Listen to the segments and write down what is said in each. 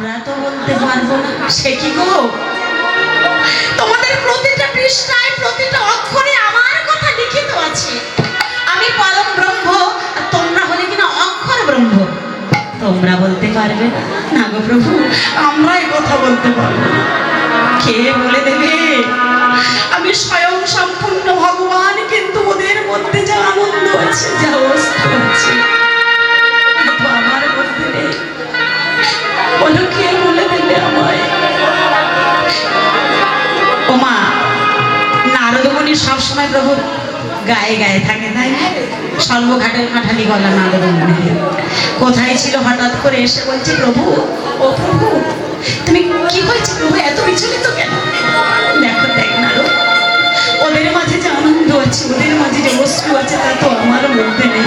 আমরা তো বলতে পারব না। সে কি গো? তোমাদের প্রতিটা পৃষ্ঠায়, প্রতিটা অক্ষরে আমার কথা লিখিত আছে। আমি পরম ব্রহ্ম, আর তোমরা হলে কিনা অক্ষর ব্রহ্ম। তোমরা বলতে পারবে না। গো প্রভু, আমরাই কথা বলতে পারব কে বলে দেবে? আমি স্বয়ং সম্পূর্ণ ভগবান, কিন্তু ওদের মধ্যে যা আনন্দ আছে, যা অবস্থা আছে গায়ে গায়ে থাকে, তাই কাঠালি গলা নারদমণি কোথায় ছিল হঠাৎ করে এসে বলছে, প্রভু, ও প্রভু, তুমি কি হয়েছে প্রভু? এত বিচলিত কেন? দেখো, দেখ ওদের মাঝে যে আনন্দ আছে, ওদের মাঝে যে বস্তু আছে, তা তো আমার মধ্যে নেই।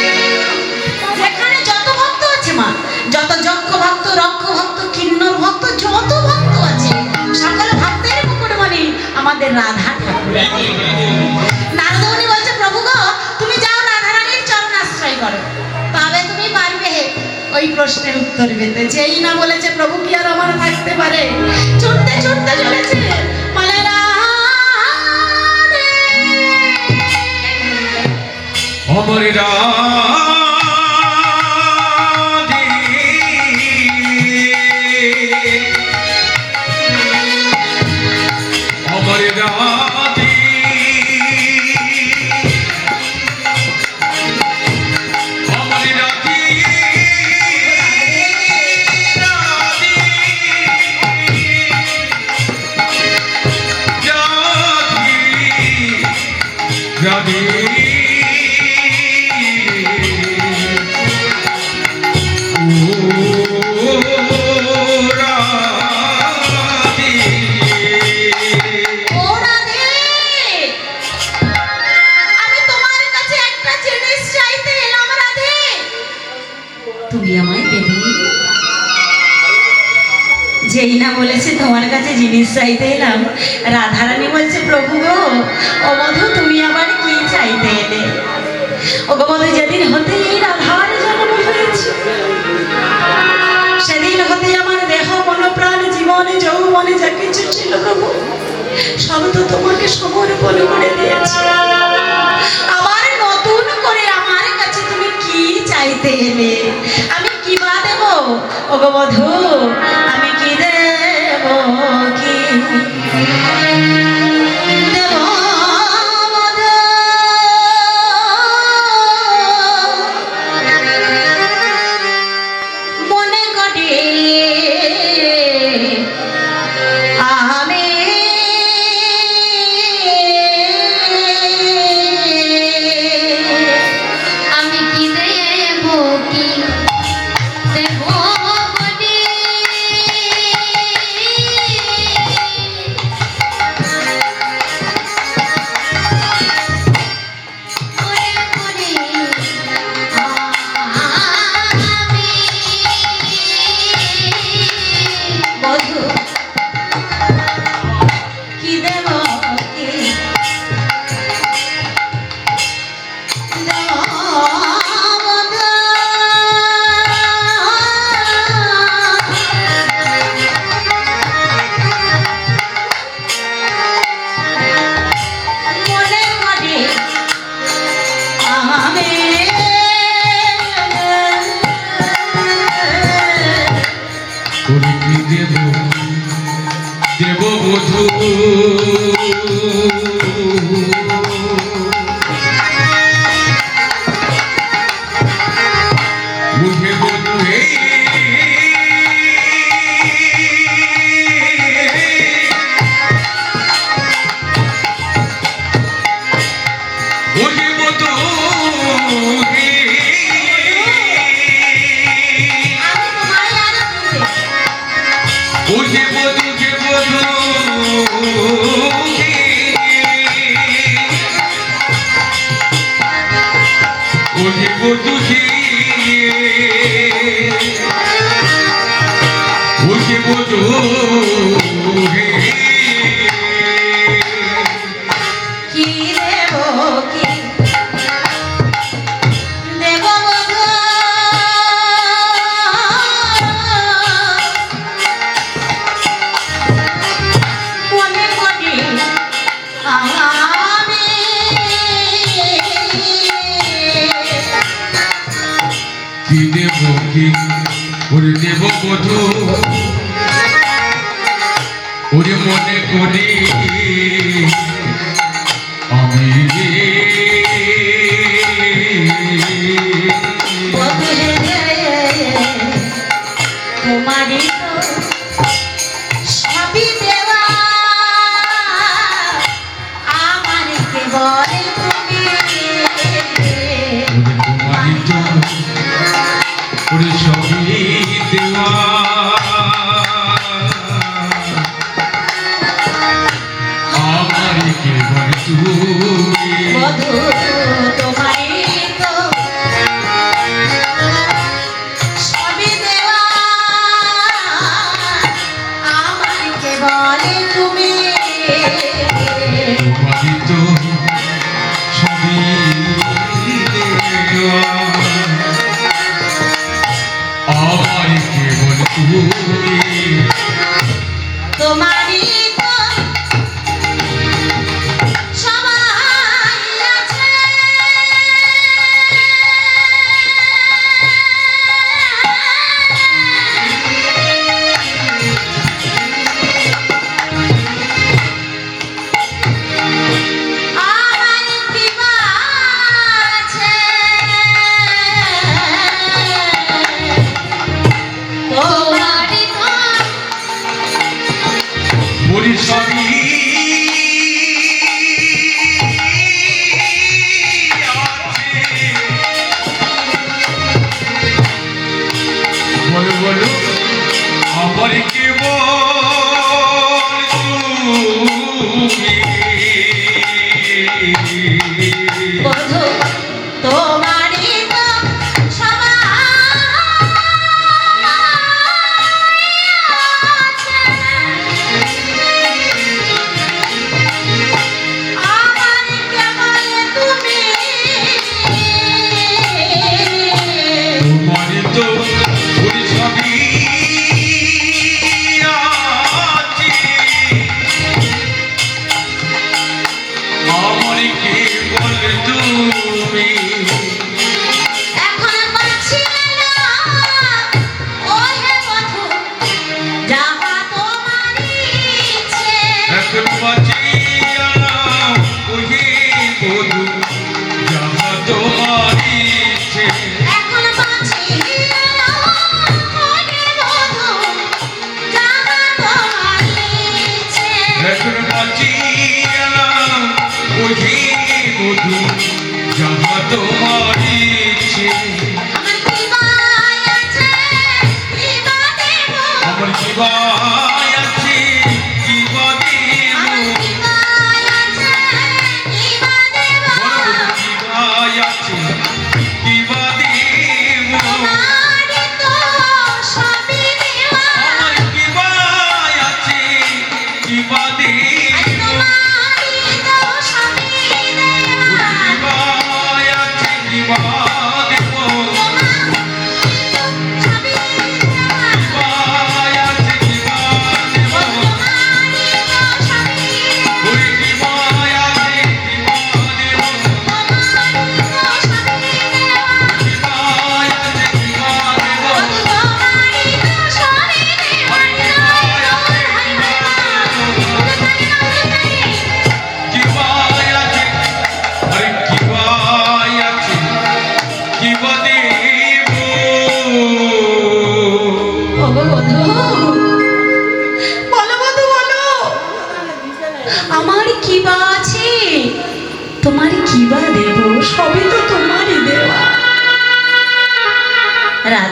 রাধা। নারদমণি বলছে, প্রভু তুমি যাও রাধারানীর চরণ আশ্রয় করো। তবে তুমি পারবে ওই প্রশ্নের উত্তর পেতে। যেই না বলেছে, প্রভু, কি আর আমার থাকতে পারে? ছুটতে ছুটতে চলেছে। ছিল প্রভু সব তো তোমাকে সমর্পণ করে নতুন করে আমার কাছে তুমি কি চাইতে এলে? আমি কি বা দেব? ওগো বধু ওরে মনে করি আমি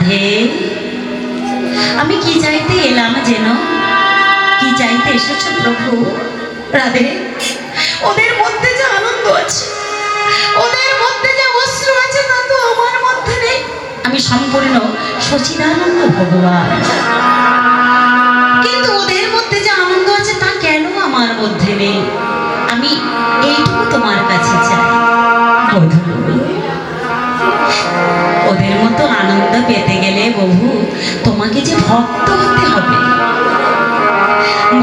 হে। আমি কি চাইতে এলাম যেন? কি চাইতে এসেছ প্রভু? রাধে ওদের মধ্যে যে আনন্দ আছে, ওদের মধ্যে যে অস্ত্র আছে তা তো আমার মধ্যে নেই। আমি সম্পূর্ণ সচিদানন্দ ভগবান। কিন্তু ওদের মধ্যে যে আনন্দ আছে তা কেন আমার মধ্যে নেই? আমি এইটুকু তোমার কাছে চাই। আনন্দ পেতে গেলে বহু তোমাকে যে ভক্ত হতে হবে।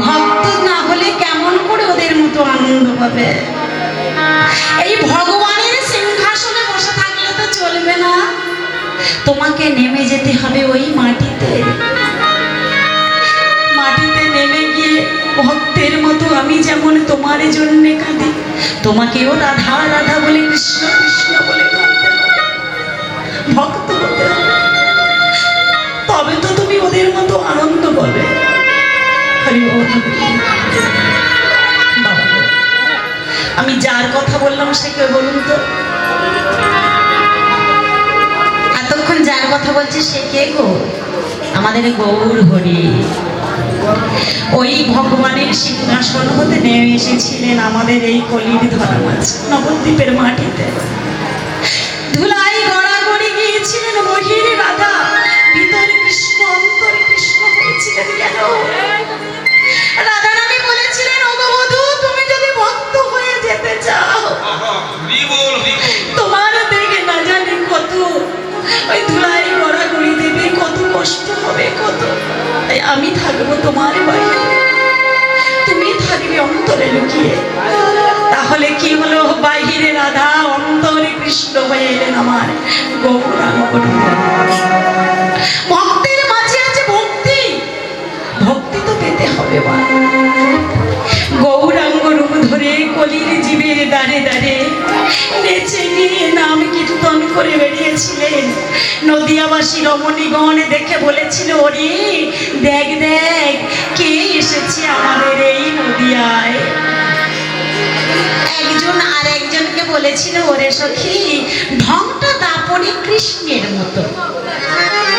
ভক্ত না হলে কেমন করে ওদের মতো আনন্দ পাবে এই ভগবানের সিংহাসনে বসে থাকলে তো চলবে না। তোমাকে নেমে যেতে হবে ওই মাটিতে। মাটিতে নেমে গিয়ে ভক্তের মতো আমি যেমন তোমার জন্য কাঁদি, তোমাকেও রাধা রাধা বলে কৃষ্ণ কৃষ্ণ বলে। ভক্ত তবে তো তুমি ওদের মতো আনন্দ পাবে আমি যার কথা বললাম সে কে বলুন তো? এতক্ষণ যার কথা বলছে সে কে গো? আমাদের গৌর হরি। ওই ভগবানের সিংহাসন হতে নেমে এসেছিলেন আমাদের এই কলির ধরা মাছ নবদ্বীপের মাটিতে। হয়েছিলেন কেন রাধা রানী বলেছিলেন অগবধূ তুমি যদি ভক্ত হয়ে যেতে চাও হরিবল হরিবল তোমার দেখে না জানি কত ওই ধুলাই গড়াগড়ি দেবে কত কষ্ট হবে কত। আমি থাকব তোমার বাইরে তুমি থাকবে অন্তরে লুকিয়ে। তাহলে কি হলো? বাহিরে রাধা অন্তরে কৃষ্ণ হয়ে এলেন আমার গৌরাঙ্গ হবে মা গৌরাঙ্গ রূপ ধরে কলির জীবের দাঁড়ে দাঁড়ে নেচে গিয়ে নাম কীর্তন করে বেরিয়েছিলেন নদিয়াবাসী রমণীগণ দেখে বলেছিল, ওরে, দেখ দেখ, কে এসেছে আমাদের এই নদিয়ায়? একজন আর একজনকে বলেছিল, ওরে সখী ঢংটা দাপরে কৃষ্ণের মতো।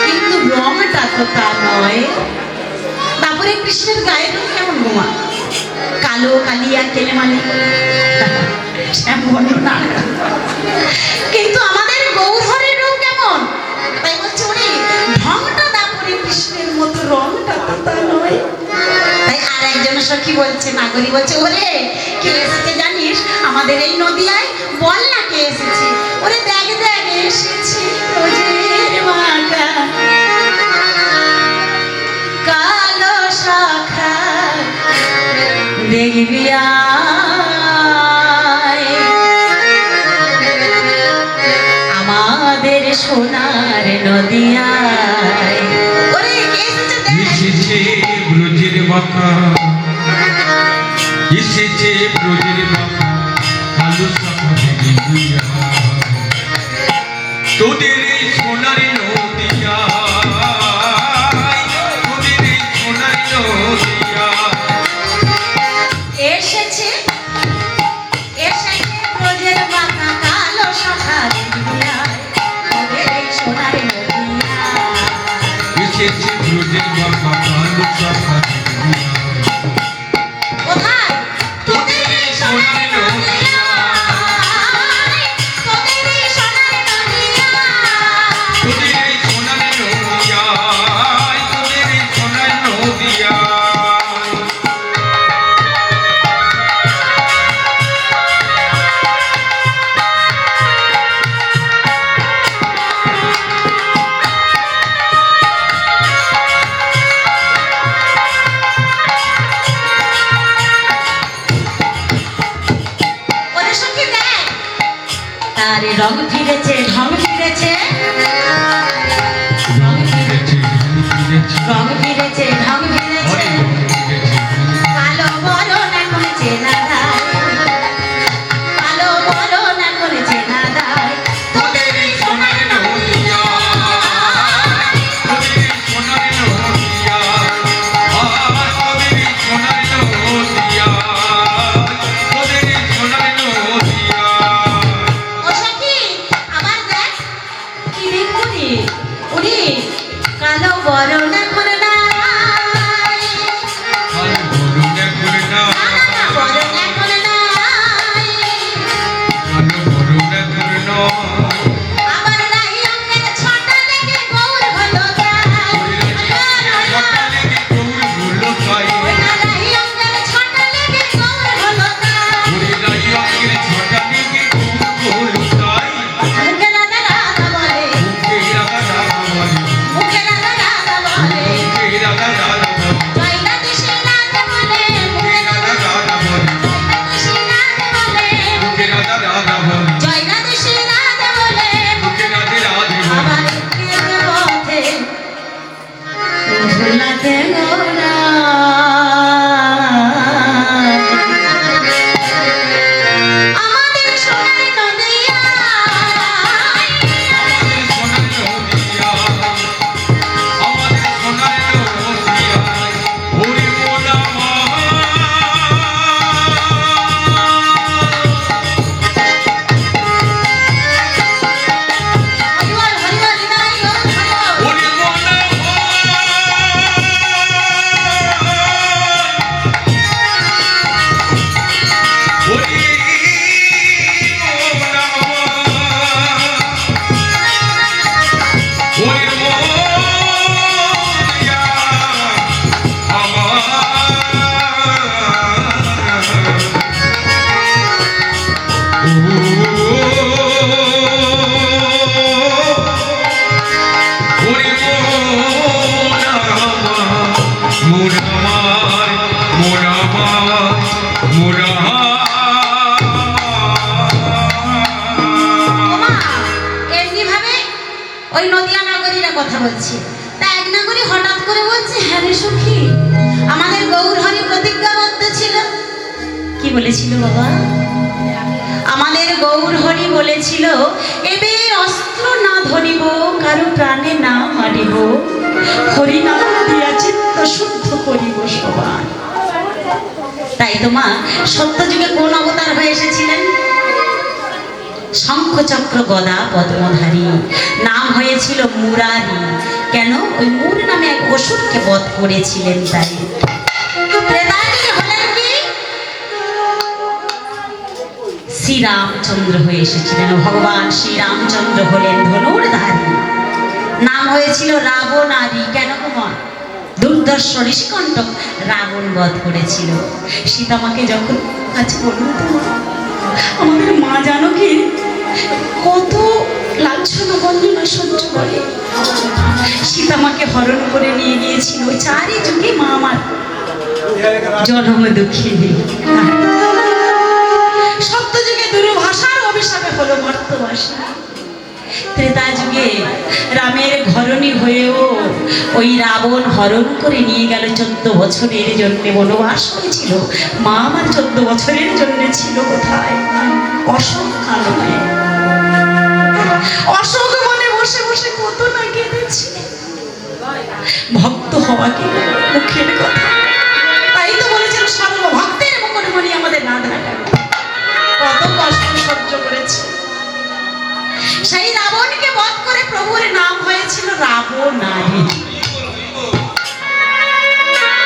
কিন্তু রংটা তো তা নয়। কৃষ্ণের গায়ের রং কেমন, বোমা? কালো, কালিয়া, কেলেমালি। শ্যামবর্ণ না কিন্তু আমাদের গৌহরের রং কেমন? তাই বলছে ওরে ঢংটা দাপরে কৃষ্ণের মতো, রংটা তো তা নয়। তাই আর একজন সখী বলছে নাগরী বলছে, ওরে, কে এসেছে জানিস? আমাদের এই নদিয়ায় বল না কে এসেছে? ওরে দেখ দেখ, এসেছে রোজের আয়। আমাদের সোনার নদিয়ায় ব্রজের দেখুনি উনি Yeah. শঙ্খচক্র গদা পদ্মধারী। নাম হয়েছিল মুরারি। কেন? ওই মুর নামে এক অসুরকে বধ করেছিলেন তাই। শ্রীরামচন্দ্র হয়ে এসেছিলেন। ভগবান শ্রীরামচন্দ্র হলেন ধনুর্ধারী। নাম হয়েছিল রাবণারি কেন কুমার? দুর্দর্শ ঋষিকণ্ঠক রাবণ বধ করেছিল। সীতামাকে যখন আজ বলুন আমাদের মা জানো কি? কত লাঞ্ছনা বঞ্জনা সহ্য করে। সীতামাকে হরণ করে নিয়ে গিয়েছিল। চারি যুগে মা আমার জনম দুঃখিনী সত্য যুগে দুর্ভাষার অভিশাপে হলো ত্রেতা যুগে রামের ঘরণী হয়েও ওই রাবণ হরণ করে নিয়ে গেল। চোদ্দ বছরের জন্য বনবাস হয়েছিল। মা আমার চোদ্দ বছরের জন্য ছিল কোথায়? অশোক অশোক মনে বসে বসে কত না কেঁদেছি। ভক্ত হওয়া কি মুখের কথা। তাই তো বলেছিল সর্বভক্তের মুকুটমণি আমাদের রাধা। কত কষ্ট সহ্য করেছে। সেই রাবণকে বধ করে প্রভুর নাম হয়েছিল রাবণারী।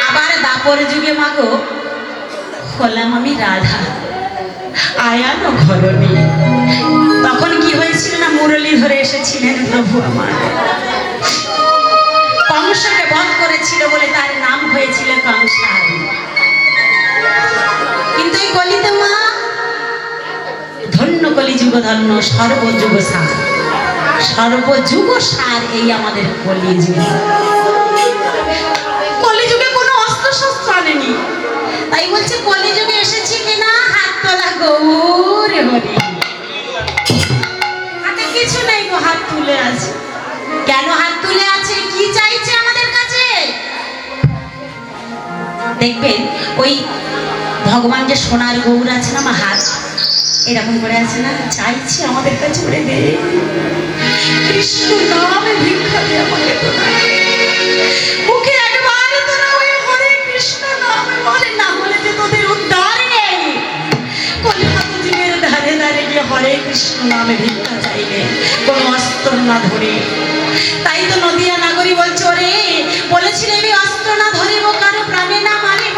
আবার দাপর যুগে মাগো হলাম আমি রাধা। আয়ানো ঘরণী। মুরলী ধরে এসেছিলেন প্রভু আমার। কংসকে বধ করেছিল বলে তার নাম হয়েছিল কংসারী কিন্তু এই কলিতে মা ধন্য কলিযুগ ধন্য সর্বযুগ সার সর্বযুগ সার এই আমাদের কলিযুগ। কলিযুগে কোনো অস্ত্র শস্ত্র আনেনি। তাই বলছে, কলিযুগে এসেছি কিনা? হাত তোলা গৌর হরি। কিছু নেই গো, হাত তুলে আছে। কেন হাত তুলে আছে? কি চাইছে আমাদের কাছে? দেখবেন ওই ভগবান যে সোনার গৌর আছে না, আমার হাত, এরকম করে আছে না? চাইছে আমাদের কাছে করে দে। কৃষ্ণ নামে ভিক্ষা দে আমাকে মুখে একবার ওই হরে কৃষ্ণ নামে বলে, না বলে যে তোদের উদ্ধার। নেই ধারে ধারে গিয়ে হরে কৃষ্ণ নামে ভিক্ষা চাইলে কোনো অস্ত্র না ধরে তাই তো নদিয়া নাগরী বলছে, ওরে, বলেছিলে আমি অস্ত্র না ধরিব কারও প্রাণে না মারিব।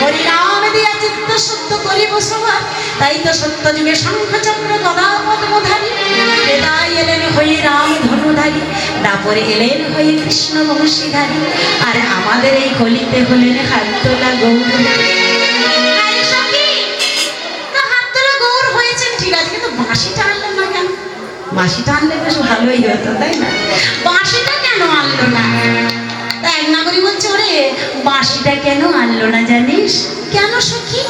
হরিনাম দিয়া চিত্ত শুদ্ধ করিব সবার। তাই তো সত্য যুগে শঙ্খচক্র গদা পদ্মধারী বেদায় এলেন হয়ে রাম ধনুধারী তারপরে এলেন হয়ে কৃষ্ণ বংশীধারী। আর আমাদের এই কলিতে হলেন হাত তোলা গৌর। বাঁশিটা আনলে বেশ ভালোই হতো, তাই না? বাঁশিটা কেন আনলো না? তা এক নাগরী বলছে, ওরে, বাঁশিটা কেন আনলো না জানিস? কেন সখী?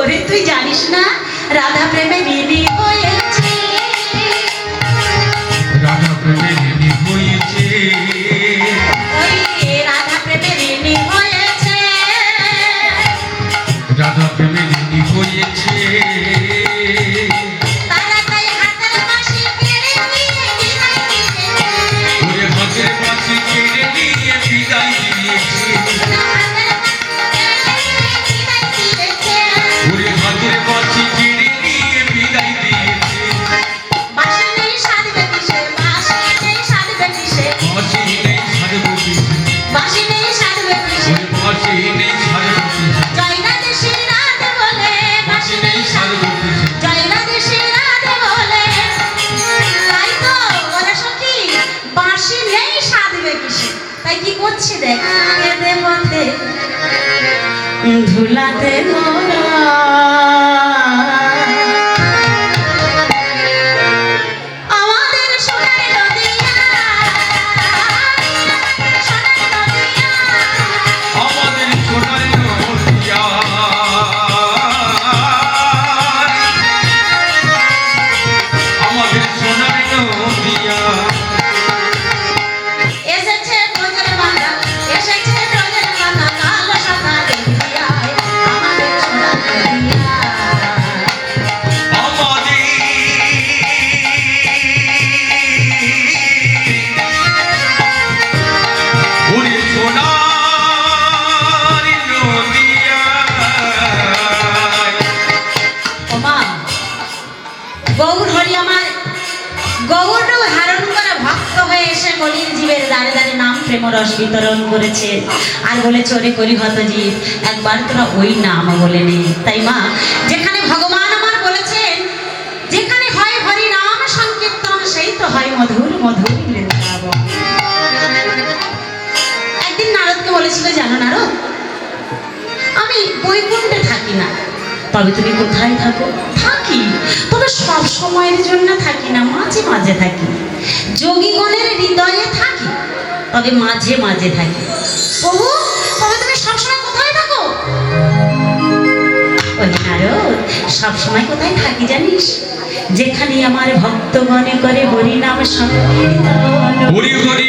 ওরে, তুই জানিস না, রাধা প্রেমে বিলি হয়েছে প্রেমরস বিতরণ করেছে। আর বলে, চোরে করি হত জীব একবার তোরা ওই নাম বলে নে। তাই মা, যেখানে ভগবান আমার বলেছেন, যেখানে হয় হরি নাম সংকীর্তন, সেই তো হয় মধুর মধুর একদিন নারদকে বলেছিল, জানো নারদ, আমি বৈকুণ্ঠে থাকি না। তবে তুমি কোথায় থাকো? থাকি, তবে সব সময়ের জন্য থাকি না, মাঝে মাঝে থাকি। যোগীগণের হৃদয়ে থাকি তবে মাঝে মাঝে থাকি। বহু তবে তুমি সবসময় কোথায় থাকো? কোথায় থাকি জানিস? যেখানে আমার ভক্ত মনে করে হরিনাম সংকীর্তন। হরি হরি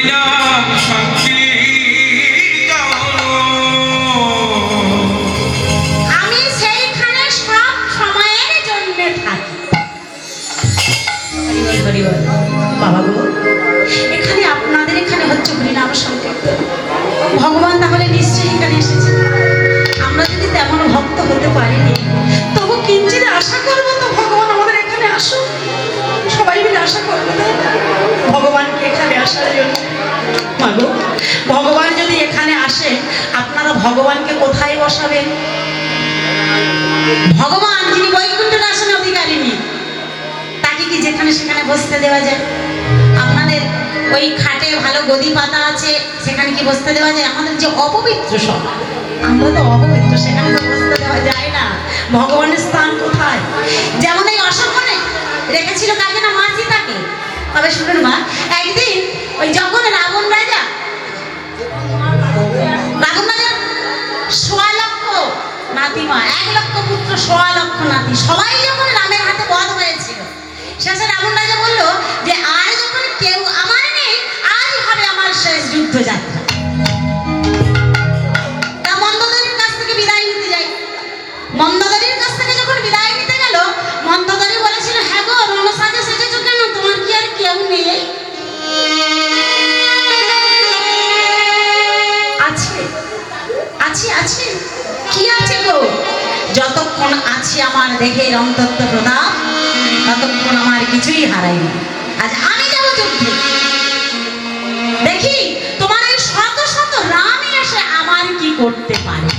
গদি পাতা আছে, সেখানে কি বসতে দেওয়া যায়? আমাদের যে অপবিত্র সব আমরা তো অপবিত্র, সেখানে তো বসতে দেওয়া যায় না। ভগবানের স্থান কোথায়? যেমন এই অসম্মানে রেখেছিল কাকে না মাঝি তাকে? তবে শুনুন মা, একদিন ওই যখন রাবণ রাজা রাবণ রাজা সোয়া লক্ষ নাতিমা এক লক্ষ পুত্র, সোয়া লক্ষ নাতি, সবাই যখন রামের হাতে বধ হয়েছিল, শেষে রাবণ রাজা বলল যে, আর যখন কেউ আমার নেই আজ হবে আমার শেষ যুদ্ধযাত্রা মন্দোদরির কাছ থেকে বিদায় নিতে যাই। মন্দোদরির কাছ থেকে যখন বিদায় নিতে গেল, মন্দোদরি বলেছিল হ্যাঁ গো রণসাজে সেজেছো কেন? তোমার কি আর কেউ নেই? আছে আছে আছে। কি আছে গো? যতক্ষণ আছে আমার দেহের অন্তত্ব প্রতাপ ততক্ষণ আমার কিছুই হারাইনি আজ আমি যাব যুদ্ধে। দেখি তোমার এই শত শত রামই এসে আমার কি করতে পারে?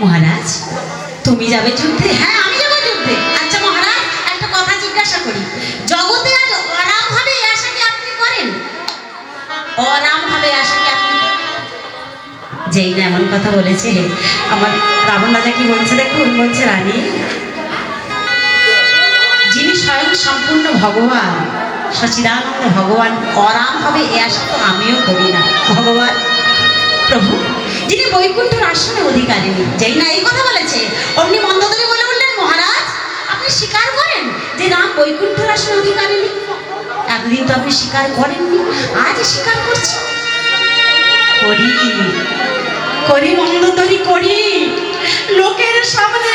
মহারাজ, তুমি যাবে যুদ্ধে? হ্যাঁ আমি যাব যুদ্ধে। আচ্ছা মহারাজ, একটা কথা জিজ্ঞাসা করি। জগতে আজ অরাম ভাবে আশা কি আপনি করেন? অরাম ভাবে আশা কি আপনি যেই না এমন কথা বলেছে, আমার রাবণ রাজা কি বলছে দেখুন? বলছে, রানী, যিনি স্বয়ং সম্পূর্ণ ভগবান সচিদানন্দ ভগবান অরাম হবে, এ আশা তো আমিও করি না। ভগবান প্রভু, যিনি বৈকুণ্ঠের আসনে অধিকারিণী যেই না এই কথা বলেছে, অমনি মন্দোদরি বলে বললেন মহারাজ, আপনি স্বীকার করেন যে রাম বৈকুণ্ঠের আসনে অধিকারিণী এতদিন তো আপনি স্বীকার করেননি আজ স্বীকার করছেন করি করি মন্দোদরি করি। লোকের সামনে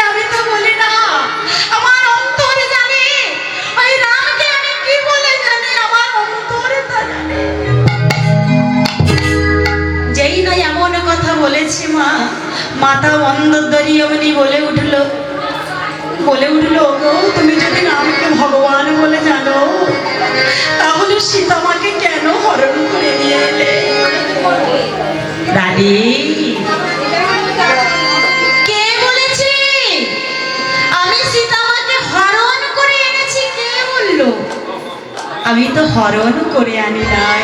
মাতা মন্দোদরি অমনি বলে উঠল বলে উঠল গো তুমি যদি রামকে ভগবান বলে জানো তাহলে সীতামাকে কেন হরণ করে নিয়ে এলে রানী কে বলেছে? আমি সীতামাকে হরণ করে এনেছি কে বলল? আমি তো হরণ করে আনি নাই।